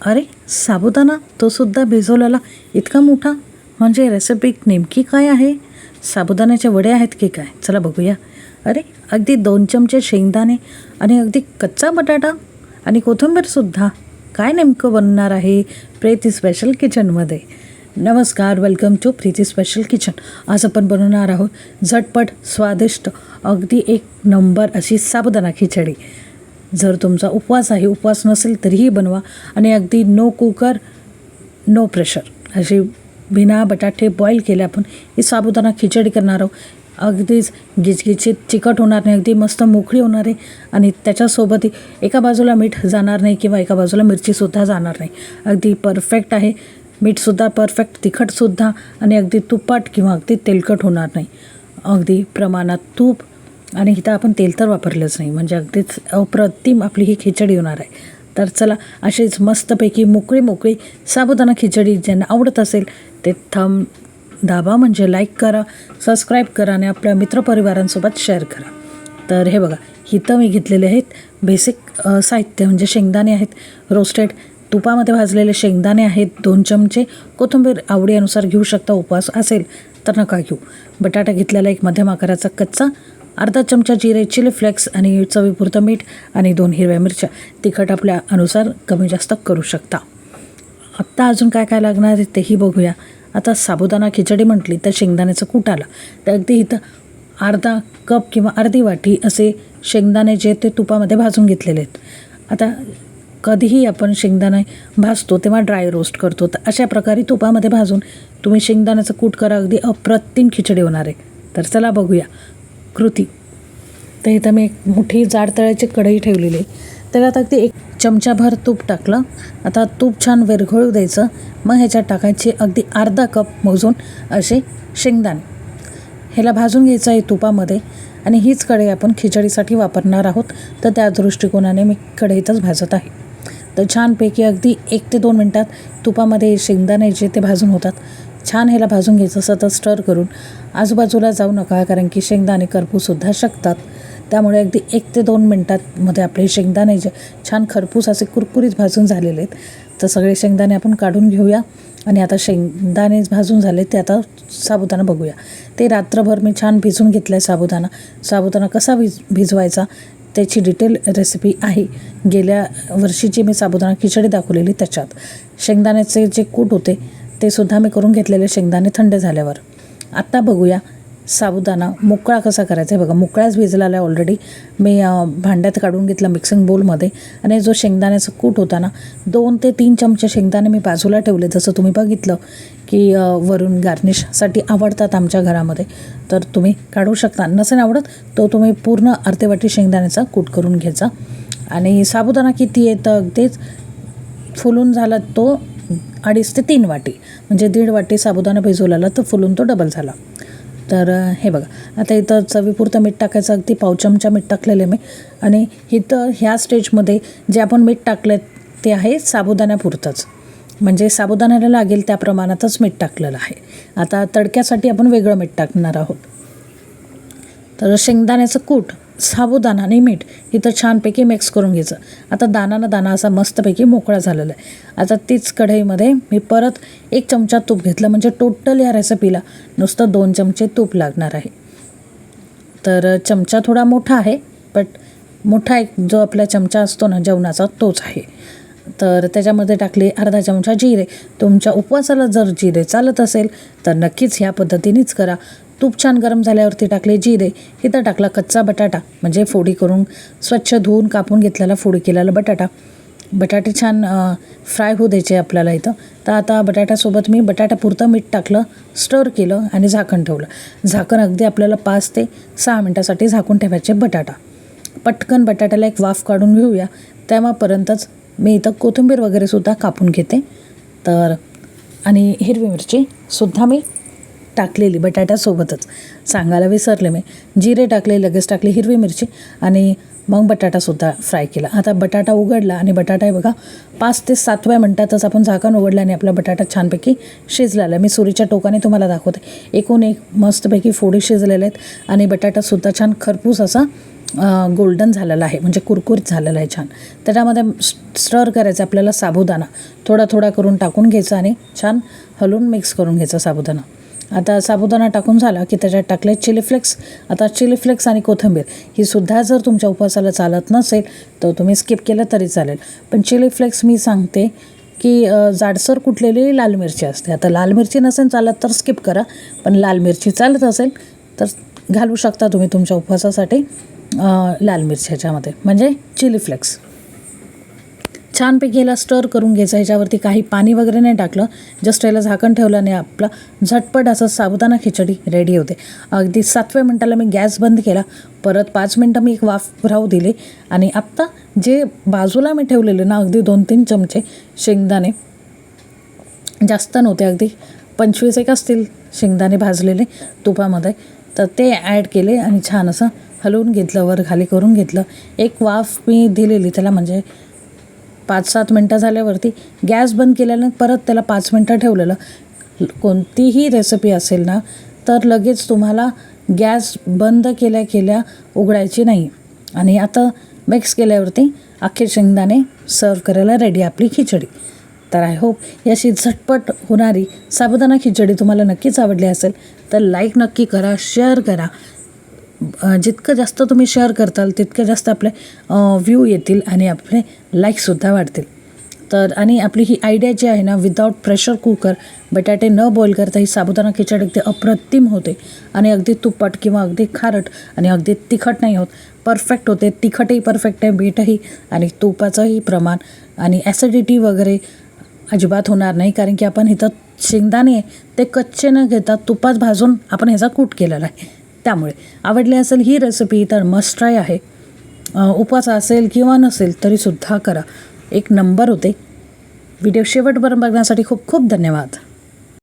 अरे साबुदाणा तो सुद्धा भिजवलेला इतका मोठा? म्हणजे रेसिपी नेमकी काय आहे? साबुदाण्याचे वडे आहेत की काय? चला बघूया. अरे अगदी दोन चमचे शेंगदाणे आणि अगदी कच्चा बटाटा आणि कोथिंबीरसुद्धा काय नेमकं बनणार आहे प्रेती स्पेशल किचनमध्ये नमस्कार welcome to Preeti special kitchen आज आपण बनवणार आहोत झटपट स्वादिष्ट अगदी एक नंबर अशी साबुदाणा खिचडी. जर तुमचा उपवास आहे उपवास नसेल तरीही बनवा आणि अगदी नो कुकर नो प्रेशर अशी बिना बटाटे बॉईल केले आपण ही साबुदाणा खिचडी करणार आहोत. अगदीच गिचगिचीत चिकट होणार नाही अगदी मस्त मोकळी होणार आहे आणि त्याच्यासोबत एका बाजूला मीठ जाणार नाही किंवा एका बाजूला मिरचीसुद्धा जाणार नाही. अगदी परफेक्ट आहे. मीठसुद्धा परफेक्ट तिखटसुद्धा आणि अगदी तुपाट किंवा अगदी तेलकट होणार नाही. अगदी प्रमाणात तूप आणि इथं आपण तेल तर वापरलंच नाही. म्हणजे अगदीच अप्रतिम आपली ही खिचडी होणार आहे. तर चला अशीच मस्तपैकी मोकळी मोकळी साबुदाणा खिचडी ज्यांना आवडत असेल ते थम दाबा. म्हणजे लाईक करा सबस्क्राईब करा आणि आपल्या मित्रपरिवारांसोबत शेअर करा. तर हे बघा इथं मी घेतलेले आहेत बेसिक साहित्य. म्हणजे शेंगदाणे आहेत रोस्टेड तुपामध्ये भाजलेले शेंगदाणे आहेत दोन चमचे. कोथिंबीर आवडीनुसार घेऊ शकता उपवास असेल तर नका घेऊ. बटाटा घेतलेला एक मध्यम आकाराचा कच्चा अर्धा चमचा जिरे चिली फ्लेक्स आणि चवीपुरतं मीठ आणि दोन हिरव्या मिरच्या. तिखट आपल्या अनुसार कमी जास्त करू शकता. आत्ता अजून काय काय लागणार आहे तेही बघूया. आता साबुदाणा खिचडी म्हटली तर शेंगदाण्याचं कूट आलं. तर अगदी इथं अर्धा कप किंवा अर्धी वाटी असे शेंगदाणे जे ते तुपामध्ये भाजून घेतलेले आहेत. आता कधीही आपण शेंगदाणे भाजतो तेव्हा ड्राय रोस्ट करतो. तर अशा प्रकारे तुपामध्ये भाजून तुम्ही शेंगदाण्याचं कूट करा. अगदी अप्रतिम खिचडी होणार आहे. तर चला बघूया. कृती. तर इथं मी एक मोठी जाड तळ्याची कढई ठेवलेली आहे. त्याच्यात अगदी एक चमचाभर तूप टाकलं. आता तूप छान विरघळू द्यायचं. मग ह्याच्यात टाकायचे अगदी अर्धा कप मोजून असे शेंगदाणे. ह्याला भाजून घ्यायचं आहे तुपामध्ये. आणि हीच कढई आपण खिचडीसाठी वापरणार आहोत. तर त्या दृष्टिकोनाने मी कढईतच भाजत आहे. तर छानपैकी अगदी एक ते दोन मिनटात तुपामध्ये शेंगदाणे जे ते भाजून होतात छान ह्याला भाजून घ्यायचं सतत स्टर करून. आजूबाजूला जाऊ नका कारण की शेंगदाणे करपूसुद्धा शकतात. त्यामुळे अगदी एक ते दोन मिनटांमध्ये आपले शेंगदाणे जे छान खरपूस असे कुरकुरीत भाजून झालेले आहेत तर सगळे शेंगदाणे आपण काढून घेऊया. आणि आता शेंगदाणे भाजून झाले ते आता साबुदाणा बघूया. ते रात्रभर मी छान भिजून घेतलं आहे साबुदाणा. साबुदाणा कसा भिज भिजवायचा? त्याची डिटेल रेसिपी आहे. गेल्या वर्षीची मी साबुदाणा खिचडी दाखवलेली त्याच्यात. शेंगदाण्याचे जे कूट होते ते सुद्धा मी करून घेतलेले शेंगदाणे थंड झाल्यावर. आत्ता बघूया साबुदाणा मोकळा कसा करायचा आहे? बघा मोकळाच भिजलेला आहे ऑलरेडी मी भांड्यात काढून घेतला मिक्सिंग बोलमध्ये आणि जो शेंगदाण्याचा कूट होता ना दोन ते तीन चमचे शेंगदाणे मी बाजूला ठेवले. जसं तुम्ही बघितलं की वरून गार्निशसाठी आवडतात आमच्या घरामध्ये. तर तुम्ही काढू शकता. नसेल आवडत तो तुम्ही पूर्ण अर्धेवाटी शेंगदाण्याचा कूट करून घ्यायचा. आणि साबुदाणा किती आहे तर अगदीच फुलून झाला तो अडीच ते तीन वाटी. म्हणजे दीड वाटी साबुदाणा भिजवलेला तर फुलून तो डबल झाला. तर हे बघा. आता इथं चवीपुरतं मीठ टाकायचं अगदी पाव चमचा मीठ टाकलेलं आहे मी. आणि इथं ह्या स्टेजमध्ये जे आपण मीठ टाकलं ते आहे साबुदाण्यापुरतंच. म्हणजे साबुदाण्याला लागेल त्या प्रमाणातच मीठ टाकलेलं आहे. आता तडक्यासाठी आपण वेगळं मीठ टाकणार आहोत. तर शेंगदाण्याचं कूट साबुदाणा आणि मीठ इथं छानपैकी मिक्स करून घ्यायचं. आता दाना ना दाना असा मस्तपैकी मोकळा झालेला आहे. आता तीच कढईमध्ये मी परत एक चमचा तूप घेतलं म्हणजे टोटल या रेसिपीला नुसतं दोन चमचे तूप लागणार आहे. तर चमचा थोडा मोठा आहे बट मोठा एक जो आपला चमचा असतो ना जेवणाचा तोच आहे. तर त्याच्यामध्ये टाकले अर्धा चमचा जिरे. तुमच्या उपवासाला जर जिरे चालत असेल तर नक्कीच ह्या पद्धतीनेच करा. तूप छान गरम झाल्यावरती टाकले जिरे इथं टाकला कच्चा बटाटा म्हणजे फोडी करून स्वच्छ धुवून कापून घेतलेला फोडी केलेला बटाटा. बटाटे छान फ्राय होऊ द्यायचे आपल्याला इथं. तर आता बटाट्यासोबत मी बटाट्यापुरतं मीठ टाकलं स्टर केलं आणि झाकण ठेवलं. झाकण अगदी आपल्याला पाच ते सहा मिनटासाठी झाकून ठेवायचे बटाटा. पटकन बटाट्याला एक वाफ काढून घेऊया. तेव्हापर्यंतच मी इथं कोथिंबीर वगैरेसुद्धा कापून घेते. तर आणि हिरवी मिरचीसुद्धा मी टाकलेली बटाट्यासोबतच. सांगायला विसरले मी. जिरे टाकले लगेच टाकली हिरवी मिरची आणि मग बटाटासुद्धा फ्राय केला. आता बटाटा उघडला आणि बटाटा आहे बघा पाच ते सातव्या मिनटातच आपण झाकण उघडलं आणि आपला बटाटा छानपैकी शिजलेला मी सुरीच्या टोकाने तुम्हाला दाखवते. एकूण एक मस्तपैकी फोडी शिजलेले आहेत आणि बटाटासुद्धा छान खरपूस असा गोल्डन झालेला आहे. म्हणजे कुरकुरीत झालेला आहे छान. त्याच्यामध्ये स्टर करायचं आपल्याला साबुदाणा. थोडा थोडा करून टाकून घ्यायचा आणि छान हलवून मिक्स करून घ्यायचा साबुदाणा. आता साबुदाणा टाकून झाला की त्याच्यात टाकले चिली फ्लेक्स आता चिली फ्लेक्स आणि कोथिंबीर ही सुद्धा जर तुमच्या उपवासाला चालत नसेल तर तुम्ही स्किप केलं तरी चालेल. पण चिली फ्लेक्स मी सांगते की जाडसर कुठलेली लाल मिरची असते. आता लाल मिरची नसेल चालत तर स्किप करा. पण लाल मिरची चालत असेल तर घालू शकता तुम्ही तुमच्या उपवासासाठी लाल मिरची ह्याच्यामध्ये. म्हणजे चिली फ्लेक्स छानपैकी याला स्टर करून घ्यायचं ह्याच्यावरती काही पाणी वगैरे नाही टाकलं. जस्ट याला झाकण ठेवलं आणि आपला झटपट असं साबुदाणा खिचडी रेडी होते. अगदी सातव्या मिनटाला मी गॅस बंद केला. परत पाच मिनटं मी एक वाफ राहू दिली. आणि आत्ता जे बाजूला मी ठेवलेले ना अगदी दोन तीन चमचे शेंगदाणे जास्त नव्हते अगदी पंचवीस एक असतील शेंगदाणे भाजलेले तुपामध्ये. तर ते ॲड केले आणि छान असं हलवून घेतलं वर खाली करून घेतलं. एक वाफ मी दिलेली त्याला म्हणजे पाच सात मिनटं झाल्यावरती गॅस बंद केल्यानं परत त्याला पाच मिनटं ठेवलेलं. कोणतीही रेसिपी असेल ना तर लगेच तुम्हाला गॅस बंद केल्या केल्या उघडायची नाही. आणि आता मिक्स केल्यावरती अख्खे शेंगदाणे सर्व करायला रेडी आपली खिचडी. तर आय होप याशी झटपट होणारी साबुदाणा खिचडी तुम्हाला नक्कीच आवडली असेल तर लाईक नक्की करा शेअर करा. जितकं जास्त तुम्ही शेअर करताल तितकं जास्त आपले व्ह्यू येतील आणि आपले लाईकसुद्धा वाढतील. तर आणि आपली ही आयडिया जी आहे ना विदाऊट प्रेशर कुकर बटाटे न बॉईल करता ही साबुदाणा खिचड अगदी अप्रतिम होते. आणि अगदी तुप्पट किंवा अगदी खारट आणि अगदी तिखट नाही होत. परफेक्ट होते. तिखटही परफेक्ट आहे मीठही आणि तुपाचंही प्रमाण. आणि ॲसिडिटी वगैरे अजिबात होणार नाही कारण की आपण इथं शेंगदाणे ते कच्चे न घेता तुपात भाजून आपण ह्याचा कूट केलेला आहे. त्यामुळे. आवडली असेल ही रेसिपी तर मस्ट ट्राय आहे. उपवास असेल किंवा नसेल तरीसुद्धा करा. एक नंबर होते. व्हिडिओ शेवटपर्यंत बघण्यासाठी खूप खूप धन्यवाद.